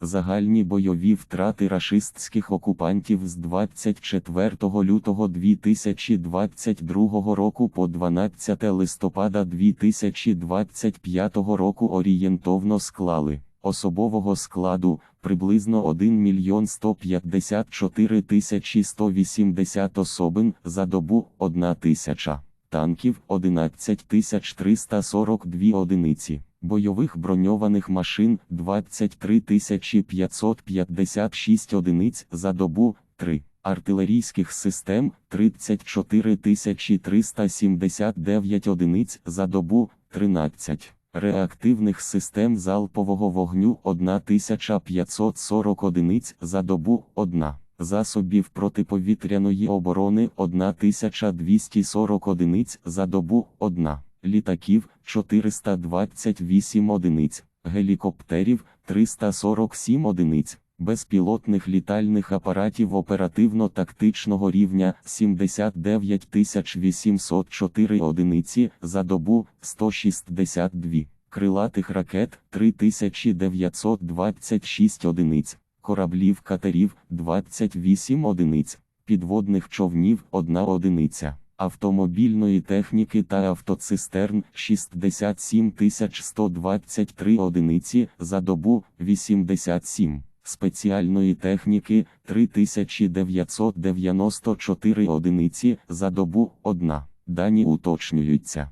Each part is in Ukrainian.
Загальні бойові втрати рашистських окупантів з 24 лютого 2022 року по 12 листопада 2025 року орієнтовно склали особового складу приблизно 1 мільйон 154 тисячі 180 особин за добу 1 тисяча танків 11 тисяч 342 одиниці, бойових броньованих машин 23 556 одиниць за добу 3, артилерійських систем 34 379 одиниць за добу 13. Реактивних систем залпового вогню 1540 одиниць за добу 1 засобів протиповітряної оборони 1240 одиниць за добу 1, літаків 428 одиниць, гелікоптерів 347 одиниць, безпілотних літальних апаратів оперативно-тактичного рівня 79 804 одиниці за добу 162, крилатих ракет 3926 одиниць кораблів катерів 28 одиниць, підводних човнів 1 одиниця, автомобільної техніки та автоцистерн 67 123 одиниці за добу 87, спеціальної техніки 3994 одиниці за добу 1. Дані уточнюються.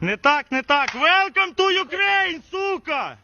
Не так, не так. Welcome to Ukraine, сука!